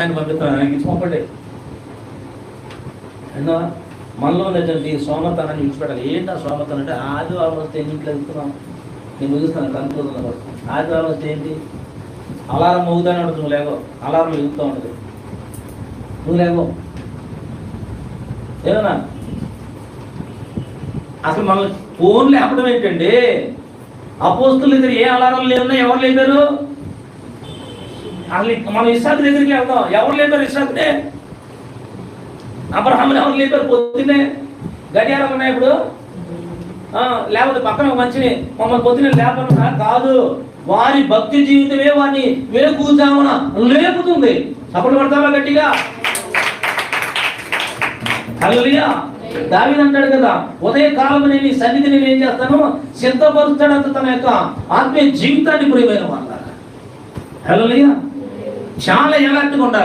ఆయన పంపిస్తాను. ఆయనకి ఇచ్చి పంపండి. అన్నా మనలో ఉన్నటువంటి సోమతనాన్ని విడిచిపెట్టాలి. ఏంటి ఆ సోమతనం అంటే ఆదివారం వస్తే ఇంట్లో వెళ్తున్నాం నేను ముగిస్తాను కనుక్కోదు ఆదివారం వస్తే ఏంటి? అలారం మోగుతానే ఉంటుంది నువ్వు లేవో. అలారం వెలుగుతూ ఉంటుంది. నువ్వు లేవో. ఏమన్నా? అసలు మన ఫోన్ లేపడం ఏంటండి? అపోస్తుల దగ్గర ఏ అలారం లేవున్నా ఎవరు లేపారు? అసలు మనం ఇస్సాకు దగ్గరికి వెళ్దాం ఎవరు లేపారు ఇస్సాకునే అబ్రహాంని ఎవరు లేపారు పొద్దునే గడియారం ఉన్నాయి ఇప్పుడు. ఆ, లేకపోతే పక్కన ఒక మంచిని మమ్మల్ని పొద్దున లేపను కాదు. వారి భక్తి జీవితమే వారిని వేకూజామున లేపుతుంది. అప్పుడు పడతావా గట్టిగా? హల్లెలూయా. దావిని అంటాడు కదా ఉదయ కాలం నేను ఈ సన్నిధి నేను ఏం చేస్తాను? సిద్ధపరుస్తాడంత తన యొక్క ఆత్మీయ జీవితాన్ని ప్రియమైన వాళ్ళ హల్లెలూయా. చాలా ఎలాంటిగా ఉండాలి